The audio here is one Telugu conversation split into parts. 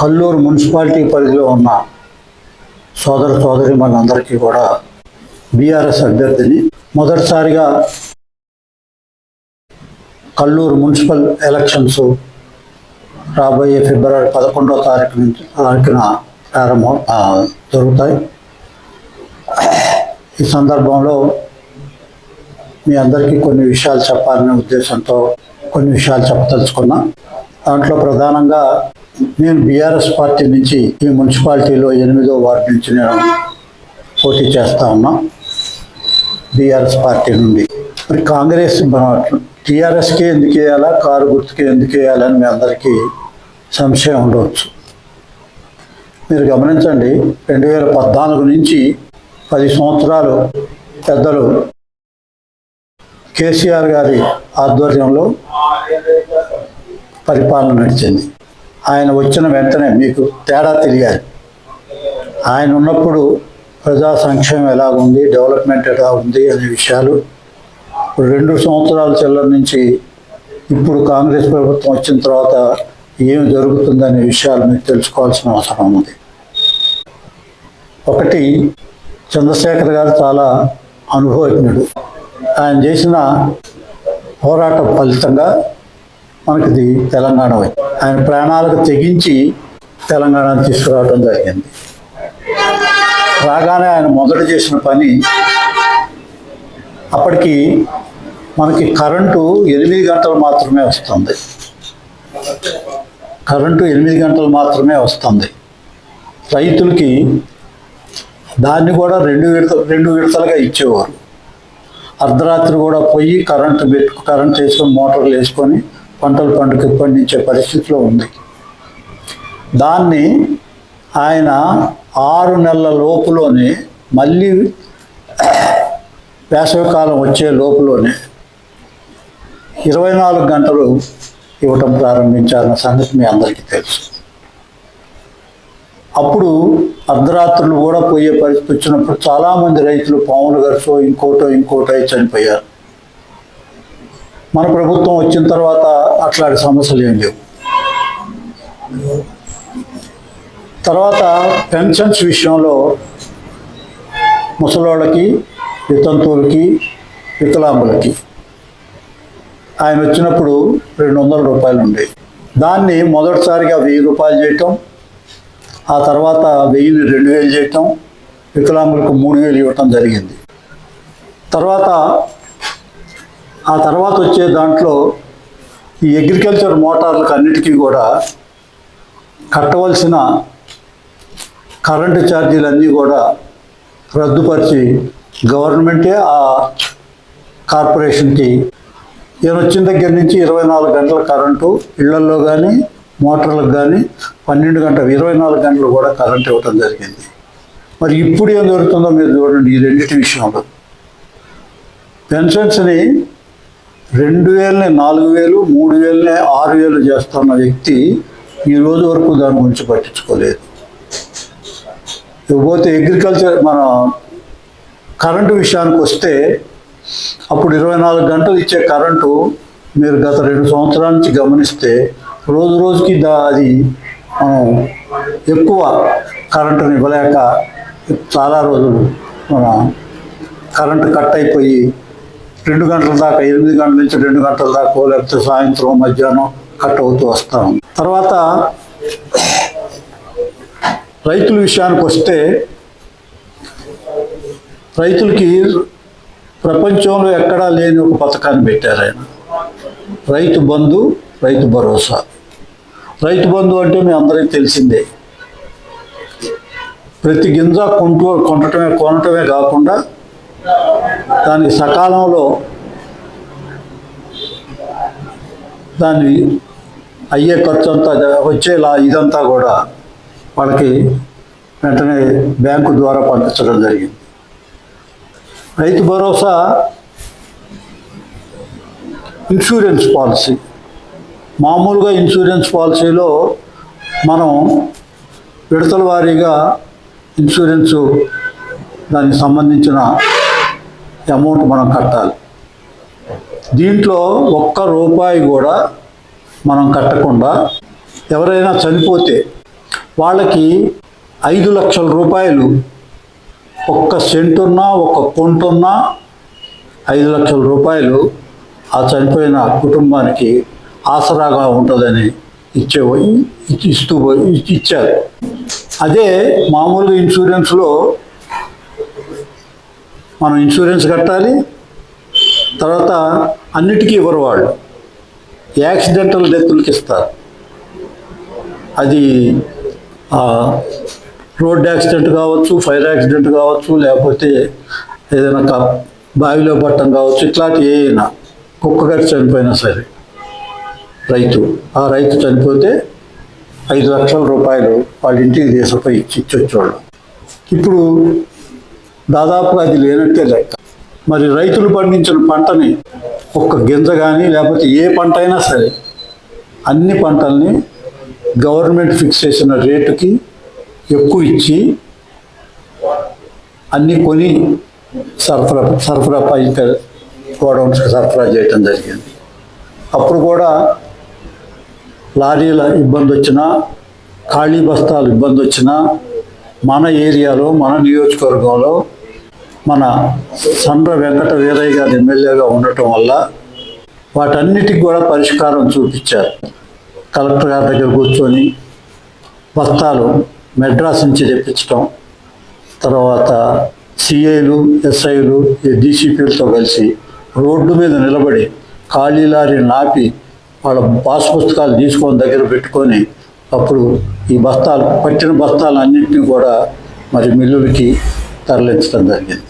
కల్లూరు మున్సిపాలిటీ పరిధిలో ఉన్న సోదర సోదరి మనందరికీ కూడా బీఆర్ఎస్ అభ్యర్థిని మొదటిసారిగా కల్లూరు మున్సిపల్ ఎలక్షన్స్ రాబోయే ఫిబ్రవరి పదకొండవ తారీఖు నుంచి తారీఖున ప్రారంభం జరుగుతాయి. ఈ సందర్భంలో మీ అందరికీ కొన్ని విషయాలు చెప్పాలనే ఉద్దేశంతో కొన్ని విషయాలు చెప్పదలుచుకున్నా. దాంట్లో ప్రధానంగా నేను బీఆర్ఎస్ పార్టీ నుంచి ఈ మున్సిపాలిటీలో ఎనిమిదో వార్డు నుంచి నేను పోటీ చేస్తా ఉన్నా బీఆర్ఎస్ పార్టీ నుండి. మరి కాంగ్రెస్ టీఆర్ఎస్కి ఎందుకు వేయాలా కారు గుర్తుకి ఎందుకు వేయాలని మీ అందరికీ సంశయం ఉండవచ్చు. మీరు గమనించండి రెండు వేల పద్నాలుగు నుంచి పది సంవత్సరాలు పెద్దలు కేసీఆర్ గారి ఆధ్వర్యంలో పరిపాలన నడిచింది. ఆయన వచ్చిన వెంటనే మీకు తేడా తెలియాలి ఆయన ఉన్నప్పుడు ప్రజా సంక్షేమం ఎలా ఉంది డెవలప్మెంట్ ఎలా ఉంది అనే విషయాలు ఇప్పుడు రెండు సంవత్సరాల చిల్లర నుంచి ఇప్పుడు కాంగ్రెస్ ప్రభుత్వం వచ్చిన తర్వాత ఏమి జరుగుతుందనే విషయాలు మీరు తెలుసుకోవాల్సిన అవసరం ఉంది. ఒకటి చంద్రశేఖర్ గారు చాలా అనుభవజ్ఞుడు. ఆయన చేసిన పోరాటం ఫలితంగా మనకిది తెలంగాణ ఆయన ప్రాణాలకు తెగించి తెలంగాణ తీసుకురావడం జరిగింది. రాగానే ఆయన మొదట చేసిన పని అప్పటికి మనకి కరెంటు ఎనిమిది గంటలు మాత్రమే వస్తుంది. కరెంటు ఎనిమిది గంటలు మాత్రమే వస్తుంది. రైతులకి దాన్ని కూడా రెండు విడత రెండు విడతలుగా ఇచ్చేవారు. అర్ధరాత్రి కూడా పోయి కరెంటు పెట్టు కరెంట్ వేసుకొని మోటార్లు వేసుకొని పంటలు పండుగ పండించే పరిస్థితిలో ఉంది. దాన్ని ఆయన ఆరు నెలల లోపులోనే మళ్ళీ వేసవికాలం వచ్చే లోపులోనే ఇరవై నాలుగు గంటలు ఇవ్వటం ప్రారంభించారన్న సంగతి మీ అందరికీ తెలుసు. అప్పుడు అర్ధరాత్రులు కూడా పోయే పరిస్థితి వచ్చినప్పుడు చాలామంది రైతులు పాములు గరుసో ఇంకోటో ఇంకోటో చనిపోయారు. మన ప్రభుత్వం వచ్చిన తర్వాత అట్లాంటి సమస్యలు ఏం లేవు. తర్వాత పెన్షన్స్ విషయంలో ముసలోళ్ళకి వితంతువులకి వికలాంగులకి ఆయన వచ్చినప్పుడు రెండు వందల రూపాయలు ఉండేవి దాన్ని మొదటిసారిగా వెయ్యి రూపాయలు చేయటం ఆ తర్వాత వెయ్యిని రెండు వేలు చేయటం వికలాంగులకు మూడు వేలు ఇవ్వటం జరిగింది. తర్వాత ఆ తర్వాత వచ్చే దాంట్లో ఈ అగ్రికల్చర్ మోటార్లకు అన్నిటికీ కూడా కట్టవలసిన కరెంటు ఛార్జీలన్నీ కూడా రద్దుపరిచి గవర్నమెంటే ఆ కార్పొరేషన్కి. ఈయన వచ్చిన దగ్గర నుంచి ఇరవై నాలుగు గంటల కరెంటు ఇళ్ళల్లో కానీ మోటార్లకు కానీ పన్నెండు గంటలు ఇరవై నాలుగు గంటలు కూడా కరెంట్ ఇవ్వటం జరిగింది. మరి ఇప్పుడు ఏం జరుగుతుందో మీరు చూడండి ఈ రెండింటి విషయంలో. పెన్షన్స్ని రెండు వేలని నాలుగు వేలు మూడు వేలని ఆరు వేలు చేస్తున్న వ్యక్తి ఈ రోజు వరకు దాని గురించి పట్టించుకోలేదు. ఇకపోతే అగ్రికల్చర్ మన కరెంటు విషయానికి వస్తే అప్పుడు ఇరవై నాలుగు గంటలు ఇచ్చే కరెంటు మీరు గత రెండు సంవత్సరాల నుంచి గమనిస్తే రోజు రోజుకి దా అది మనం ఎక్కువ కరెంటుని ఇవ్వలేక చాలా రోజులు మన కరెంటు కట్ అయిపోయి రెండు గంటల దాకా ఎనిమిది గంటల నుంచి రెండు గంటల దాకా లేకపోతే సాయంత్రం మధ్యాహ్నం కట్ అవుతూ వస్తాం తర్వాత రైతుల విషయానికి వస్తే రైతులకి ప్రపంచంలో ఎక్కడా లేని ఒక పథకాన్ని పెట్టారు ఆయన. రైతు బంధు రైతు భరోసా. రైతు బంధు అంటే మీ అందరికీ తెలిసిందే. ప్రతి గింజ కొంటూ కొనటమే కొనటమే కాకుండా దానికి సకాలంలో దాన్ని అయ్యే ఖర్చు అంతా వచ్చేలా ఇదంతా కూడా వాళ్ళకి వెంటనే బ్యాంకు ద్వారా పంపించడం జరిగింది. Rythu Bharosa insurance policy. మామూలుగా ఇన్సూరెన్స్ పాలసీలో మనం విడతల వారీగా ఇన్సూరెన్సు దానికి సంబంధించిన అమౌంట్ మనం కట్టాలి. దీంట్లో ఒక్క రూపాయి కూడా మనం కట్టకుండా ఎవరైనా చనిపోతే వాళ్ళకి ఐదు లక్షల రూపాయలు ఒక్క సెంటున్నా ఒక కొంటున్నా ఐదు లక్షల రూపాయలు ఆ చనిపోయిన కుటుంబానికి ఆసరాగా ఉంటుందని ఇచ్చే ఇస్తూ ఇచ్చి- ఇచ్చారు. అదే మామూలుగా ఇన్సూరెన్స్లో మనం ఇన్సూరెన్స్ కట్టాలి. తర్వాత అన్నిటికీ ఇవ్వరు వాళ్ళు. యాక్సిడెంటల్ డెత్లకి ఇస్తారు. అది రోడ్ యాక్సిడెంట్ కావచ్చు ఫైర్ యాక్సిడెంట్ కావచ్చు లేకపోతే ఏదైనా క- బావిలో పట్టడం కావచ్చు ఇట్లాంటి ఏదైనా కుక్క గారు చనిపోయినా సరే రైతు ఆ రైతు చనిపోతే ఐదు లక్షల రూపాయలు వాళ్ళ ఇంటికి తీసుకుపోయి ఇచ్చి ఇచ్చొచ్చేవాళ్ళు. ఇప్పుడు దాదాపుగా అది లేనట్టే లెక్క. మరి రైతులు పండించిన పంటని ఒక్క గింజ కానీ లేకపోతే ఏ పంట అయినా సరే అన్ని పంటల్ని గవర్నమెంట్ ఫిక్స్ చేసిన రేటుకి ఎక్కువ ఇచ్చి అన్ని కొని సరఫరా సరఫరా పై గోడౌన్స్కి సరఫరా చేయటం జరిగింది. అప్పుడు కూడా లారీల ఇబ్బంది వచ్చినా ఖాళీ బస్తాలు ఇబ్బంది వచ్చినా మన ఏరియాలో మన నియోజకవర్గంలో మన సండ్ర వెంకట వీరయ్య గారు ఎమ్మెల్యేగా ఉండటం వల్ల వాటన్నిటికి కూడా పరిష్కారం చూపించారు. కలెక్టర్ గారి దగ్గర కూర్చొని బస్తాలు మెడ్రాస్ నుంచి తెప్పించడం తర్వాత సిఐలు ఎస్ఐలు డీసీపీలతో కలిసి రోడ్డు మీద నిలబడి ఖాళీ లారీ నాపి వాళ్ళ పాస్ పుస్తకాలు తీసుకొని దగ్గర పెట్టుకొని అప్పుడు ఈ బస్తాలు పట్టిన బస్తాలు అన్నింటినీ కూడా మరి మిల్లులకి తరలించడం జరిగింది.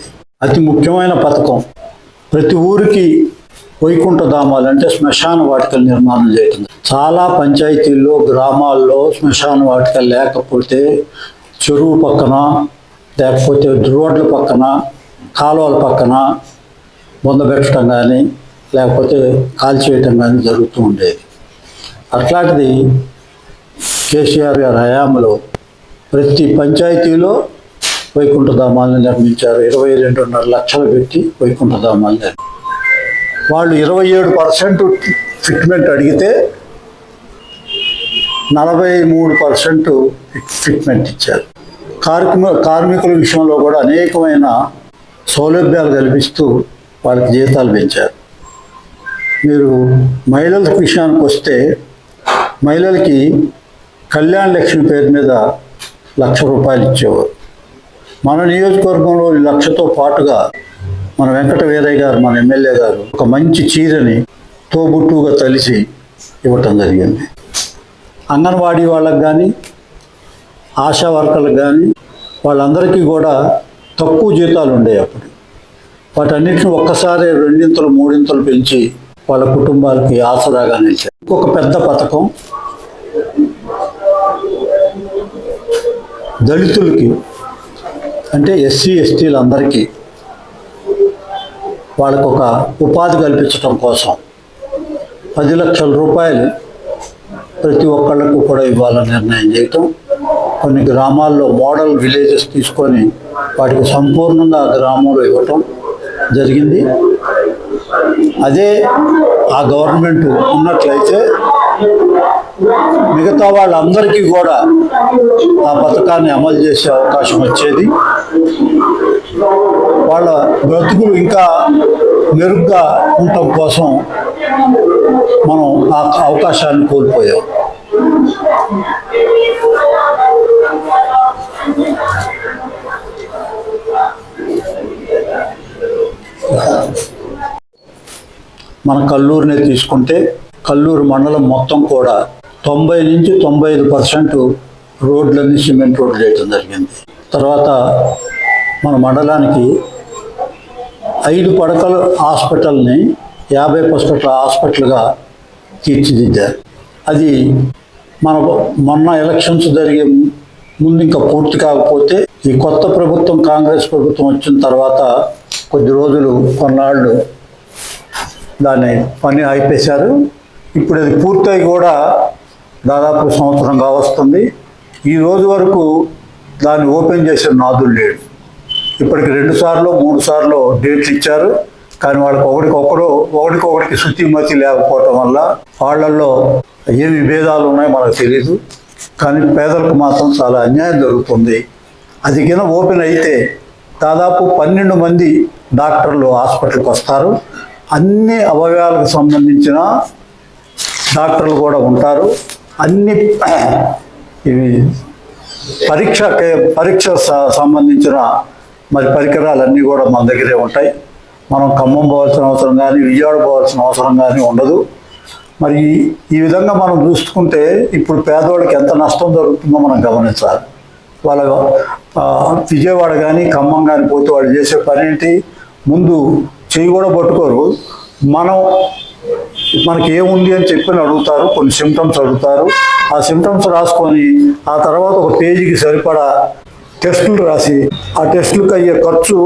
అతి ముఖ్యమైన పథకం. ప్రతి ఊరికి వైకుంఠ ధామాలు అంటే శ్మశాన వాటికలు నిర్మాణం చేయటం. చాలా పంచాయతీల్లో గ్రామాల్లో శ్మశాన వాటికలు లేకపోతే చెరువు పక్కన లేకపోతే రోడ్ల పక్కన కాలువల పక్కన బొందబెట్టడం కానీ లేకపోతే కాల్చేయటం కానీ జరుగుతూ ఉండేది. అట్లాంటిది కేసీఆర్ గారి హయాంలో ప్రతి పంచాయతీలో వైకుంఠధామాలను నిర్మించారు. ఇరవై రెండున్నర లక్షలు పెట్టి వైకుంఠధామాలు నిర్మించారు వాళ్ళు ఇరవై ఏడు పర్సెంట్ ఫిట్మెంట్ అడిగితే నలభై మూడు పర్సెంట్ ఫిట్మెంట్ ఇచ్చారు. కార్మిక కార్మికుల విషయంలో కూడా అనేకమైన సౌలభ్యాలు కల్పిస్తూ వాళ్ళకి జీతాలు పెంచారు. మీరు మహిళల విషయానికి వస్తే మహిళలకి కళ్యాణ లక్ష్మి పేరు మీద లక్ష రూపాయలు ఇచ్చేవారు. మన నియోజకవర్గంలో లక్షతో పాటుగా మన వెంకట వీరయ్య గారు మన ఎమ్మెల్యే గారు ఒక మంచి చీరని తోబుట్టుగా తలిసి ఇవ్వటం జరిగింది. అంగన్వాడీ వాళ్ళకి కానీ ఆశా వర్కర్లకు కానీ వాళ్ళందరికీ కూడా తక్కువ జీతాలు ఉండేవి అప్పుడు వాటన్నిటిని ఒక్కసారి రెండింతలు మూడింతలు పెంచి వాళ్ళ కుటుంబాలకి ఆసరాగా నిలిచారు. ఇంకొక పెద్ద పథకం దళితులకి అంటే ఎస్సీ ఎస్టీలందరికీ వాళ్ళకు ఒక ఉపాధి కల్పించడం కోసం పది లక్షల రూపాయలు ప్రతి ఒక్కళ్ళకు కూడా ఇవ్వాలని నిర్ణయం చేయటం కొన్ని గ్రామాల్లో మోడల్ విలేజెస్ తీసుకొని వాటికి సంపూర్ణంగా ఆ గ్రామంలో ఇవ్వటం జరిగింది. అదే ఆ గవర్నమెంట్ ఉన్నట్లయితే మిగతా వాళ్ళందరికీ కూడా ఆ పథకాన్ని అమలు చేసే అవకాశం వచ్చేది. వాళ్ళ బ్రతుకులు ఇంకా మెరుగ్గా ఉండటం కోసం మనం ఆ అవకాశాన్ని కోల్పోయాం. మన కల్లూరునే తీసుకుంటే కల్లూరు మండలం మొత్తం కూడా తొంభై నుంచి తొంభై ఐదు పర్సెంట్ రోడ్లన్నీ సిమెంట్ రోడ్లు వేయటం జరిగింది. తర్వాత మన మండలానికి ఐదు పడకల హాస్పిటల్ని యాభై పర్సెంట్ హాస్పిటల్గా తీర్చిదిద్దారు. అది మన మొన్న ఎలక్షన్స్ జరిగే ముందు ఇంకా పూర్తి కాకపోతే ఈ కొత్త ప్రభుత్వం కాంగ్రెస్ ప్రభుత్వం వచ్చిన తర్వాత కొద్ది రోజులు కొన్నాళ్ళు దాన్ని పని ఆపేశారు ఇప్పుడు అది పూర్తయి కూడా దాదాపు సంవత్సరంగా వస్తుంది. ఈ రోజు వరకు దాన్ని ఓపెన్ చేసిన నాదులు లేడు. ఇప్పటికి రెండు సార్లు మూడు సార్లు డేట్లు ఇచ్చారు. కానీ వాళ్ళకి ఒకరికొకరు ఒకరికొకరికి శుచిమతి లేకపోవటం వల్ల వాళ్ళల్లో ఏమి భేదాలు ఉన్నాయో మనకు తెలియదు కానీ పేదలకు మాత్రం చాలా అన్యాయం జరుగుతుంది. అది కింద ఓపెన్ అయితే దాదాపు పన్నెండు మంది డాక్టర్లు హాస్పిటల్కి వస్తారు. అన్ని అవయవాలకు సంబంధించిన డాక్టర్లు కూడా ఉంటారు. అన్ని ఇవి పరీక్ష పరీక్ష స- సంబంధించిన మరి పరికరాలన్నీ కూడా మన దగ్గరే ఉంటాయి. మనం ఖమ్మం పోవాల్సిన అవసరం కానీ విజయవాడ పోవాల్సిన అవసరం కానీ ఉండదు. మరి ఈ విధంగా మనం చూసుకుంటే ఇప్పుడు పేదవాళ్ళకి ఎంత నష్టం జరుగుతుందో మనం గమనించాలి. వాళ్ళ విజయవాడ కానీ ఖమ్మం కానీ పోతే వాళ్ళు చేసే పని ఏంటి ముందు చెయ్యి కూడా పట్టుకోరు. మనం మనకి ఏముంది అని చెప్పి అడుగుతారు కొన్ని సిమ్టమ్స్ అడుగుతారు. ఆ సిమ్టమ్స్ రాసుకొని ఆ తర్వాత ఒక పేజీకి సరిపడా టెస్టులు రాసి ఆ టెస్టులకు అయ్యే ఖర్చు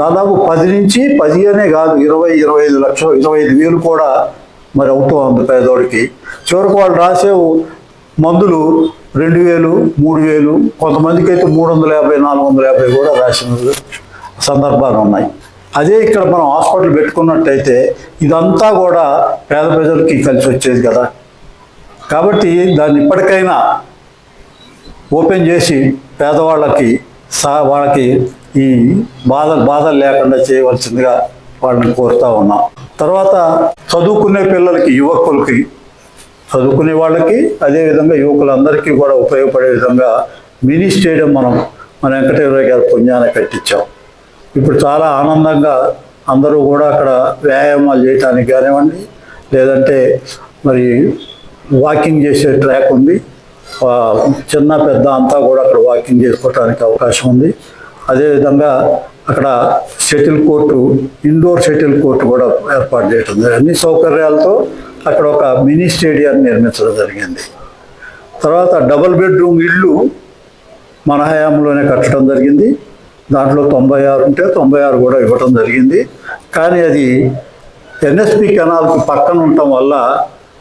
దాదాపు పది నుంచి పది అనే కాదు ఇరవై ఇరవై ఐదు లక్షలు ఇరవై ఐదు వేలు కూడా మరి అవుతూ ఉంది పేదోడికి. చివరికి వాళ్ళు రాసే మందులు రెండు వేలు మూడు వేలు కొంతమందికి అయితే మూడు వందల యాభై నాలుగు వందల యాభై కూడా రాసిన సందర్భాలు ఉన్నాయి. అదే ఇక్కడ మనం హాస్పిటల్ పెట్టుకున్నట్టయితే ఇదంతా కూడా పేద ప్రజలకి కలిసి వచ్చేది కదా. కాబట్టి దాన్ని ఇప్పటికైనా ఓపెన్ చేసి పేదవాళ్ళకి సా వాళ్ళకి ఈ బాధ బాధలు లేకుండా చేయవలసిందిగా వాళ్ళని కోరుతా ఉన్నాం. తర్వాత చదువుకునే పిల్లలకి యువకులకి చదువుకునే వాళ్ళకి అదేవిధంగా యువకులందరికీ కూడా ఉపయోగపడే విధంగా మినీ స్టేడియం మనం మన వెంకటేశ్వర గారి పుణ్యాన్ని కట్టించాం. ఇప్పుడు చాలా ఆనందంగా అందరూ కూడా అక్కడ వ్యాయామాలు చేయటానికి కానివ్వండి లేదంటే మరి వాకింగ్ చేసే ట్రాక్ ఉంది. చిన్న పెద్ద అంతా కూడా అక్కడ వాకింగ్ చేసుకోవడానికి అవకాశం ఉంది. అదేవిధంగా అక్కడ shuttle court indoor shuttle court కూడా ఏర్పాటు చేయడం జరిగింది. అన్ని సౌకర్యాలతో అక్కడ ఒక మినీ స్టేడియాన్ని నిర్మించడం జరిగింది. తర్వాత డబుల్ బెడ్రూమ్ ఇల్లు మన హయాంలోనే కట్టడం జరిగింది. దాంట్లో తొంభై ఆరు ఉంటే తొంభై ఆరు కూడా ఇవ్వటం జరిగింది. కానీ అది ఎన్ఎస్పి కెనాల్కి పక్కన ఉండటం వల్ల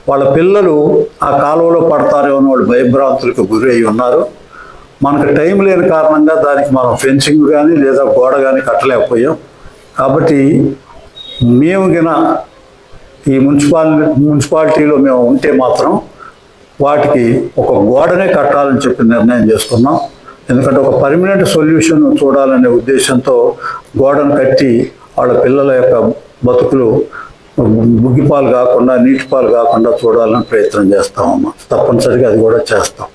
వాళ్ళ పిల్లలు ఆ కాలువలో పడతారేమో అని వాళ్ళు భయభ్రాంతులకు గురి అయి ఉన్నారు. మనకు టైం లేని కారణంగా దానికి మనం ఫెన్సింగ్ కానీ లేదా గోడ కానీ కట్టలేకపోయాం. కాబట్టి మేము గిన ఈ మున్సిపాలి మున్సిపాలిటీలో మేము ఉంటే మాత్రం వాటికి ఒక గోడనే కట్టాలని చెప్పి నిర్ణయం చేసుకున్నాం. ఎందుకంటే ఒక పర్మనెంట్ సొల్యూషన్ చూడాలనే ఉద్దేశంతో గోడను కట్టి వాళ్ళ పిల్లల యొక్క బతుకులు ముగ్గిపాలు కాకుండా నీటిపాలు కాకుండా చూడాలని ప్రయత్నం చేస్తామమ్మా తప్పనిసరిగా అది కూడా చేస్తాం.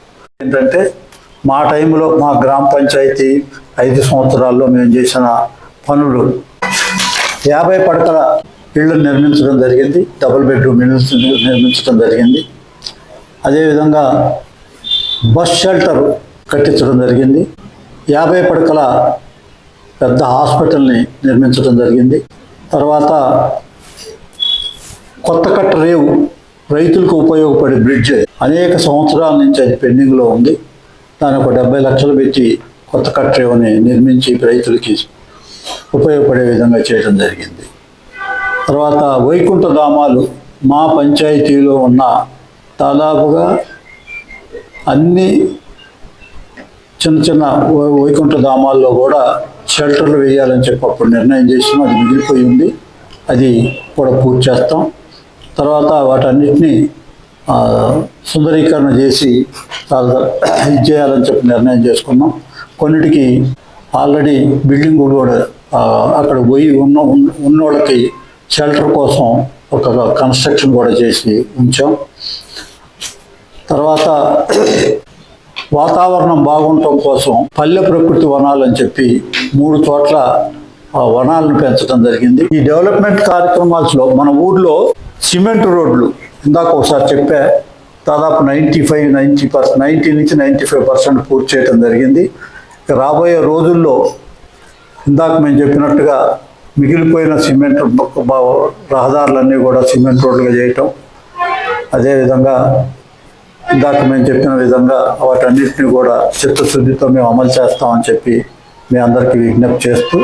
ఏంటంటే మా టైంలో మా గ్రామ పంచాయతీ ఐదు సంవత్సరాల్లో మేము చేసిన పనులు యాభై పడకల ఇళ్ళు నిర్మించడం జరిగింది డబుల్ బెడ్రూమ్ ఇళ్ళు నిర్మించడం జరిగింది. అదేవిధంగా బస్ షెల్టర్ కట్టించడం జరిగింది. యాభై పడకల పెద్ద హాస్పిటల్ని నిర్మించడం జరిగింది. తర్వాత కొత్త కట్ట రేవు రైతులకు ఉపయోగపడే బ్రిడ్జ్ అనేక సంవత్సరాల నుంచి అది పెండింగ్లో ఉంది. దాని ఒక డెబ్బై లక్షలు పెట్టి కొత్త కట్ట రేవుని నిర్మించి రైతులకి ఉపయోగపడే విధంగా చేయడం జరిగింది. తర్వాత వైకుంఠ ధామాలు మా పంచాయతీలో ఉన్న దాదాపుగా అన్ని చిన్న చిన్న వై- వైకుంఠ ధామాల్లో కూడా షెల్టర్లు వేయాలని చెప్పి అప్పుడు నిర్ణయం చేసినాం. అది మిగిలిపోయి ఉంది. అది కూడా పూర్తి చేస్తాం. తర్వాత వాటన్నిటిని సుందరీకరణ చేసి ఇది చేయాలని చెప్పి నిర్ణయం చేసుకున్నాం. కొన్నిటికి ఆల్రెడీ బిల్డింగ్ కూడా అక్కడ పోయి ఉన్న ఉన్న- ఉన్నోళ్ళకి షెల్టర్ కోసం ఒక కన్స్ట్రక్షన్ కూడా చేసి ఉంచాం. తర్వాత వాతావరణం బాగుండటం కోసం పల్లె ప్రకృతి వనాలు అని చెప్పి మూడు చోట్ల ఆ వనాలను పెంచడం జరిగింది. ఈ డెవలప్మెంట్ కార్యక్రమాల్లో మన ఊర్లో సిమెంట్ రోడ్లు ఇందాక ఒకసారి చెప్పా దాదాపు ninety five ninety percent ninety నుంచి నైంటీ ఫైవ్ పర్సెంట్ పూర్తి చేయడం జరిగింది. రాబోయే రోజుల్లో ఇందాక మేము చెప్పినట్టుగా మిగిలిపోయిన సిమెంట్ రహదారులన్నీ కూడా సిమెంట్ రోడ్లుగా చేయటం అదేవిధంగా ఇందాక మేము చెప్పిన విధంగా వాటన్నిటిని కూడా చిత్తశుద్ధితో మేము అమలు చేస్తామని చెప్పి మీ అందరికీ విజ్ఞప్తి చేస్తూ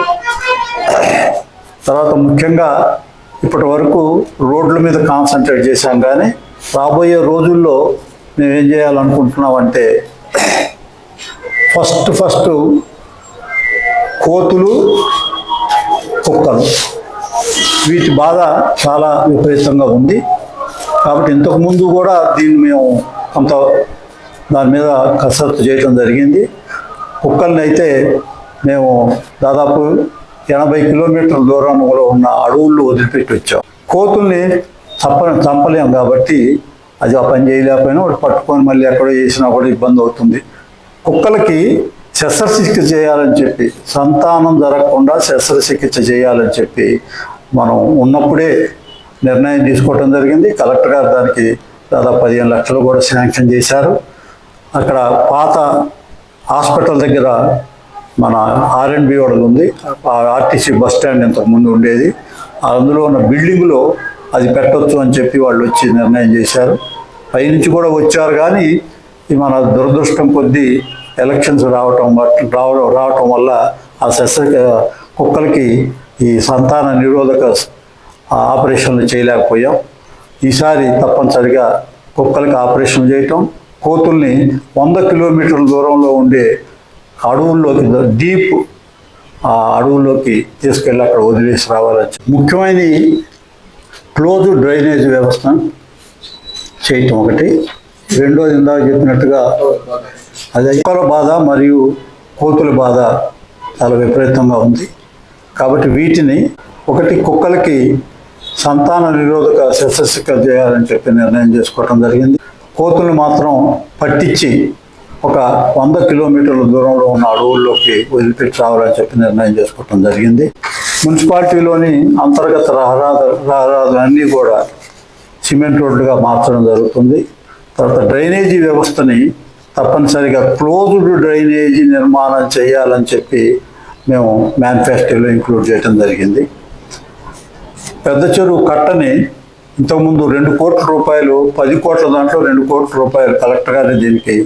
తర్వాత ముఖ్యంగా ఇప్పటి వరకు రోడ్ల మీద కాన్సన్ట్రేట్ చేశాం కానీ రాబోయే రోజుల్లో మేము ఏం చేయాలనుకుంటున్నామంటే ఫస్ట్ ఫస్ట్ కోతులు కుక్కలు. వీటి బాధ చాలా విపరీతంగా ఉంది. కాబట్టి ఇంతకుముందు కూడా దీన్ని మేము కొంత దాని మీద కసరత్తు చేయడం జరిగింది. కుక్కల్ని అయితే మేము దాదాపు ఎనభై కిలోమీటర్ల దూరంలో ఉన్న అడవుల్లో వదిలిపెట్టి వచ్చాం. కోతుల్ని చంప చంపలేం కాబట్టి అది ఆ పని చేయలేకపోయినా వాడు పట్టుకొని మళ్ళీ ఎక్కడో చేసినా కూడా ఇబ్బంది అవుతుంది. కుక్కలకి శస్త్రచికిత్స చేయాలని చెప్పి సంతానం జరగకుండా శస్త్రచికిత్స చేయాలని చెప్పి మనం ఉన్నప్పుడే నిర్ణయం తీసుకోవటం జరిగింది. కలెక్టర్ గారు దానికి దాదాపు పదిహేను లక్షలు కూడా శాంక్షన్ చేశారు. అక్కడ పాత హాస్పిటల్ దగ్గర మన ఆర్ఎండ్బి వాళ్ళు ఉంది. ఆ ఆర్టీసీ బస్ స్టాండ్ ఇంతకు ముందు ఉండేది. అందులో ఉన్న బిల్డింగ్లో అది పెట్టవచ్చు అని చెప్పి వాళ్ళు వచ్చి నిర్ణయం చేశారు. పైనుంచి కూడా వచ్చారు కానీ ఈ మన దురదృష్టం కొద్దీ ఎలక్షన్స్ రావటం రావడం రావటం వల్ల ఆ శస్త్ర కుక్కలకి ఈ సంతాన నిరోధక ఆపరేషన్లు చేయలేకపోయాం. ఈసారి తప్పనిసరిగా కుక్కలకి ఆపరేషన్ చేయటం కోతుల్ని వంద కిలోమీటర్ల దూరంలో ఉండే అడవుల్లోకి డీప్ ఆ అడవుల్లోకి తీసుకెళ్ళి అక్కడ వదిలేసి రావాలని ముఖ్యమైన క్లోజ్ డ్రైనేజ్ వ్యవస్థ చేయటం ఒకటి. రెండోది ఇందాక చెప్పినట్టుగా అదే కుక్కల బాధ మరియు కోతుల బాధ చాలా విపరీతంగా ఉంది. కాబట్టి వీటిని ఒకటి కుక్కలకి సంతాన నిరోధక శస్త్రచికిత్స చేయాలని చెప్పి నిర్ణయం చేసుకోవడం జరిగింది. కోతులు మాత్రం పట్టించి ఒక వంద కిలోమీటర్ల దూరంలో ఉన్న అడవుల్లోకి వదిలిపెట్టి రావాలని చెప్పి నిర్ణయం చేసుకోవడం జరిగింది. మున్సిపాలిటీలోని అంతర్గత రహదారు రహదారులు అన్నీ కూడా సిమెంట్ రోడ్లుగా మార్చడం జరుగుతుంది. తర్వాత డ్రైనేజీ వ్యవస్థని తప్పనిసరిగా క్లోజ్డ్ డ్రైనేజీ నిర్మాణం చేయాలని చెప్పి మేము మేనిఫెస్టోలో ఇంక్లూడ్ చేయడం జరిగింది. పెద్ద చెరువు కట్టని ఇంతకుముందు రెండు కోట్ల రూపాయలు పది కోట్ల దాంట్లో రెండు కోట్ల రూపాయలు కలెక్టర్ గారు దీనికి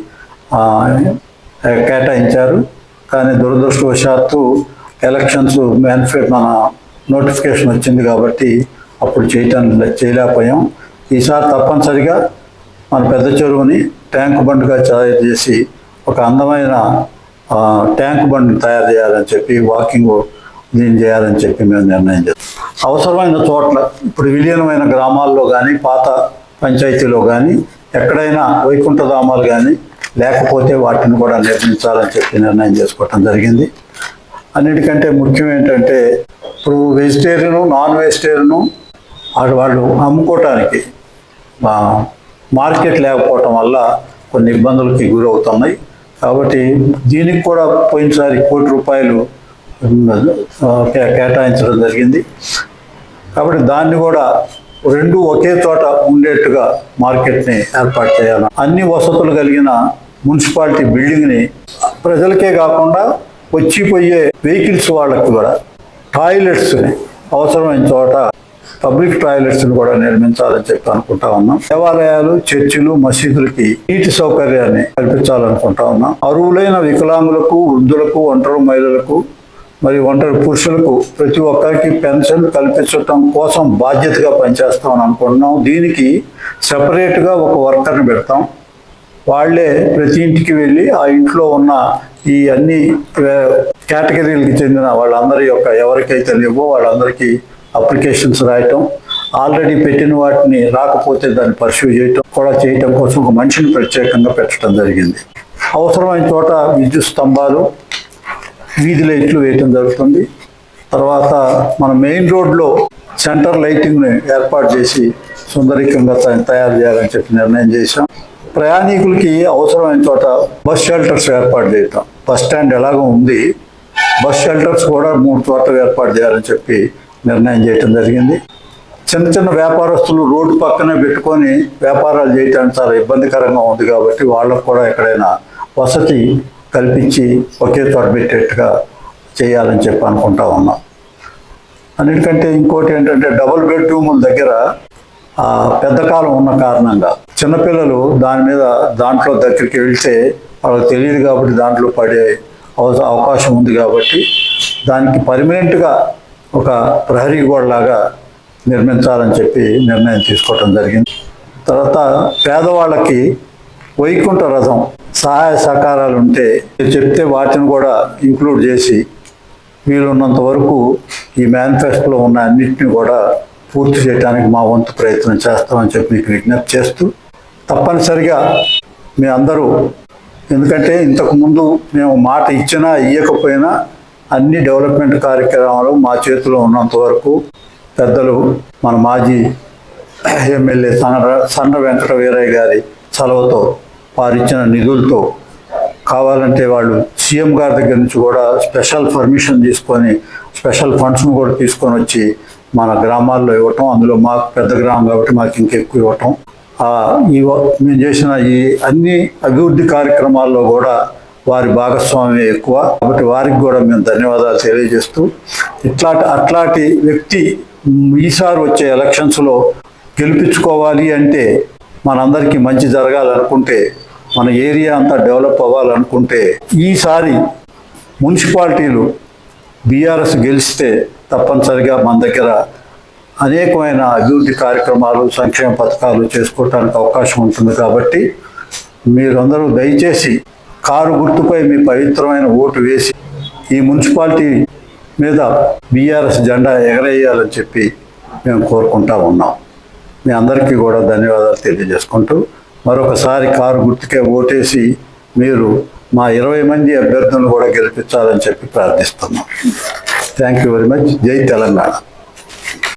కేటాయించారు. కానీ దురదృష్టవశాత్తు ఎలక్షన్స్ మేనిఫె మన నోటిఫికేషన్ వచ్చింది కాబట్టి అప్పుడు చేయటం చేయలేకపోయాం. ఈసారి తప్పనిసరిగా మన పెద్ద చెరువుని ట్యాంక్ బండ్గా తయారు చేసి ఒక అందమైన ట్యాంక్ బండ్ని తయారు చేయాలని చెప్పి వాకింగ్ దీన్ని చేయాలని చెప్పి మేము నిర్ణయం చేస్తాం. అవసరమైన చోట్ల ఇప్పుడు విలీనమైన గ్రామాల్లో కానీ పాత పంచాయతీలో కానీ ఎక్కడైనా వైకుంఠధామాలు కానీ లేకపోతే వాటిని కూడా నిర్మించాలని చెప్పి నిర్ణయం చేసుకోవటం జరిగింది. అన్నిటికంటే ముఖ్యం ఏంటంటే ఇప్పుడు వెజిటేరియను నాన్ వెజిటేరియను అటు వాళ్ళు అమ్ముకోవటానికి మార్కెట్ లేకపోవటం వల్ల కొన్ని ఇబ్బందులకి గురవుతున్నాయి. కాబట్టి దీనికి కూడా పోయినసారి కోటి రూపాయలు కేటాయించడం జరిగింది. కాబట్టి దాన్ని కూడా రెండు ఒకే చోట ఉండేట్టుగా మార్కెట్ని ఏర్పాటు చేయాలి. అన్ని వసతులు కలిగిన మున్సిపాలిటీ బిల్డింగ్ని ప్రజలకే కాకుండా వచ్చిపోయే వెహికల్స్ వాళ్ళకు కూడా టాయిలెట్స్ని అవసరమైన చోట పబ్లిక్ టాయిలెట్స్ని కూడా నిర్మించాలని చెప్పి అనుకుంటా ఉన్నాం. దేవాలయాలు చర్చిలు మసీదులకి నీటి సౌకర్యాన్ని కల్పించాలనుకుంటా ఉన్నాం. అరువులైన వికలాంగులకు వృద్ధులకు ఒంటరి మహిళలకు మరి ఒంటరి పురుషులకు ప్రతి ఒక్కరికి పెన్షన్ కల్పించటం కోసం బాధ్యతగా పనిచేస్తామని అనుకుంటున్నాం. దీనికి సెపరేట్గా ఒక వర్కర్ని పెడతాం. వాళ్ళే ప్రతి ఇంటికి వెళ్ళి ఆ ఇంట్లో ఉన్న ఈ అన్ని కేటగిరీలకు చెందిన వాళ్ళందరి యొక్క ఎవరికైతే లేవో వాళ్ళందరికీ అప్లికేషన్స్ రాయటం ఆల్రెడీ పెట్టిన వాటిని రాకపోతే దాన్ని పర్సూ చేయటం కూడా చేయటం కోసం ఒక మనిషిని ప్రత్యేకంగా పెట్టడం జరిగింది. అవసరమైన చోట విద్యుత్ స్తంభాలు వీధి లైట్లు వేయటం జరుగుతుంది. తర్వాత మన మెయిన్ రోడ్లో సెంటర్ లైటింగ్ని ఏర్పాటు చేసి సుందరికంగా తయారు చేయాలని చెప్పి నిర్ణయం చేశాం. ప్రయాణికులకి అవసరమైన చోట బస్ షెల్టర్స్ ఏర్పాటు చేయటం బస్ స్టాండ్ ఎలాగో ఉంది. బస్ షెల్టర్స్ కూడా మూడు చోట్ల ఏర్పాటు చేయాలని చెప్పి నిర్ణయం చేయటం జరిగింది. చిన్న చిన్న వ్యాపారస్తులు రోడ్డు పక్కనే పెట్టుకొని వ్యాపారాలు చేయటానికి చాలా ఇబ్బందికరంగా ఉంది కాబట్టి వాళ్ళకు కూడా ఎక్కడైనా వసతి కల్పించి ఒకే చోట పెట్టేట్టుగా చేయాలని చెప్పి అనుకుంటా ఉన్నాం. అన్నిటికంటే ఇంకోటి ఏంటంటే డబుల్ బెడ్రూముల దగ్గర పెద్ద కాలం ఉన్న కారణంగా చిన్నపిల్లలు దాని మీద దాంట్లో దగ్గరికి వెళ్తే వాళ్ళకి తెలియదు కాబట్టి దాంట్లో పడే అవ- అవకాశం ఉంది కాబట్టి దానికి పర్మనెంట్గా ఒక ప్రహరీ గోడలాగా నిర్మించాలని చెప్పి నిర్ణయం తీసుకోవటం జరిగింది. తర్వాత పేదవాళ్ళకి వైకుంఠ రథం సహాయ సహకారాలు ఉంటే చెప్తే వాటిని కూడా ఇంక్లూడ్ చేసి వీలున్నంత వరకు ఈ మేనిఫెస్టోలో ఉన్న అన్నింటినీ కూడా పూర్తి చేయడానికి మా వంతు ప్రయత్నం చేస్తామని చెప్పి మీకు విజ్ఞప్తి చేస్తూ తప్పనిసరిగా మీ అందరూ ఎందుకంటే ఇంతకుముందు మేము మాట ఇచ్చినా ఇయ్యకపోయినా అన్ని డెవలప్మెంట్ కార్యక్రమాలు మా చేతిలో ఉన్నంత వరకు పెద్దలు మన మాజీ ఎమ్మెల్యే సన్న సన్న వెంకట వీరయ్య గారి చలవతో వారిచ్చిన నిధులతో కావాలంటే వాళ్ళు సీఎం గారి దగ్గర నుంచి కూడా స్పెషల్ పర్మిషన్ తీసుకొని స్పెషల్ ఫండ్స్ను కూడా తీసుకొని వచ్చి మన గ్రామాల్లో ఇవ్వటం అందులో మాకు పెద్ద గ్రామం కాబట్టి మాకు ఇంకెక్కువ ఇవ్వటం. ఈ మేము చేసిన ఈ అన్ని అభివృద్ధి కార్యక్రమాల్లో కూడా వారి భాగస్వామ్యం ఎక్కువ. కాబట్టి వారికి కూడా మేము ధన్యవాదాలు తెలియజేస్తూ ఇట్లాంటి అట్లాంటి వ్యక్తి ఈసారి వచ్చే ఎలక్షన్స్లో గెలిపించుకోవాలి అంటే మనందరికీ మంచి జరగాలనుకుంటే మన ఏరియా అంతా డెవలప్ అవ్వాలనుకుంటే ఈసారి మున్సిపాలిటీలు బీఆర్ఎస్ గెలిస్తే తప్పనిసరిగా మన దగ్గర అనేకమైన అభివృద్ధి కార్యక్రమాలు సంక్షేమ పథకాలు చేసుకోవటానికి అవకాశం ఉంటుంది కాబట్టి మీరందరూ దయచేసి కారు గుర్తుపై మీ పవిత్రమైన ఓటు వేసి ఈ మున్సిపాలిటీ మీద బీఆర్ఎస్ జెండా ఎగరేయాలని చెప్పి మేము కోరుకుంటా ఉన్నాం. మీ అందరికీ కూడా ధన్యవాదాలు తెలియజేసుకుంటూ మరొకసారి కారు గుర్తుకే ఓటేసి మీరు మా ఇరవై మంది అభ్యర్థులను కూడా గెలిపించాలని చెప్పి ప్రార్థిస్తున్నాం. థ్యాంక్ యూ వెరీ మచ్ జై తెలంగాణ.